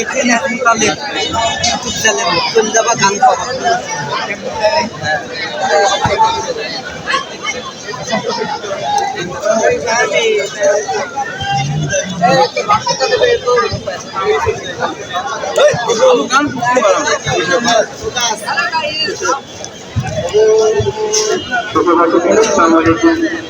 এখানে এখন তাহলে ইউটিউব চ্যানেল চলে যাবা গান গান করতে